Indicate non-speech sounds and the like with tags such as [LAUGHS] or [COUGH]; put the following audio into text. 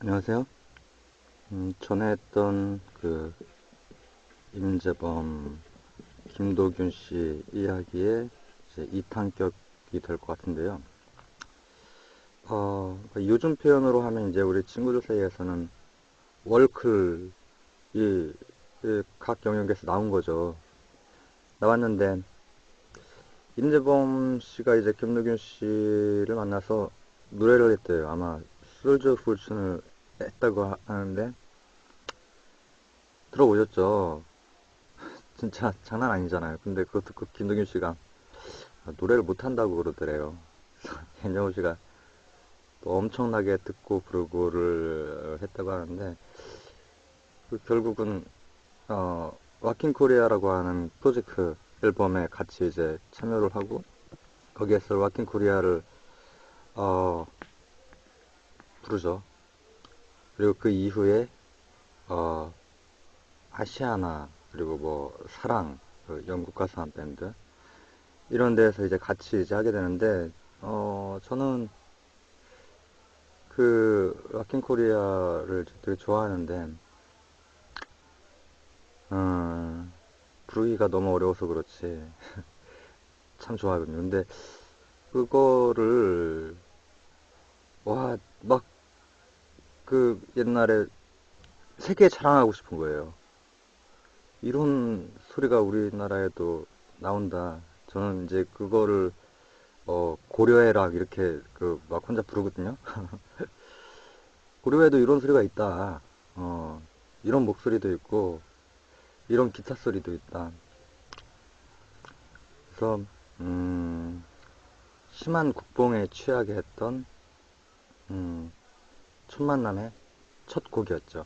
안녕하세요. 음, 전에 했던 그 임재범, 김도균 씨 이야기의 이제 2탄격이 될 것 같은데요. 어, 요즘 표현으로 하면 이제 우리 친구들 사이에서는 월클이 이 각 영역에서 나온 거죠. 나왔는데 임재범 씨가 이제 김도균 씨를 만나서 노래를 했대요. 아마 솔저 fortune을 했다고 하- 하는데 들어보셨죠? 진짜 장난 아니잖아요. 근데 그거 듣고 김동균 씨가 아, 노래를 못한다고 그러더래요. [LAUGHS] 김정우 씨가 또 엄청나게 듣고 부르고를 했다고 하는데 그 결국은 어, 와킹 코리아라고 하는 프로젝트 앨범에 같이 이제 참여를 하고 거기에서 와킹 코리아를 어, 부르죠. 그리고 그 이후에 어, 아시아나 그리고 뭐 사랑 그 영국 가수 한 밴드 이런 데에서 이제 같이 이제 하게 되는데 어 저는 그 락킹 코리아를 되게 좋아하는데 음, 부르기가 너무 어려워서 그렇지 [LAUGHS] 참 좋아하거든요. 근데 그거를 와막 그 옛날에 세계에 자랑하고 싶은 거예요. 이런 소리가 우리나라에도 나온다. 저는 이제 그거를 어, 고려해라 이렇게 그 막 혼자 부르거든요. [LAUGHS] 고려해도 이런 소리가 있다. 어, 이런 목소리도 있고 이런 기타 소리도 있다. 그래서 음, 심한 국뽕에 취하게 했던 음, 첫 만남의 첫 곡이었죠.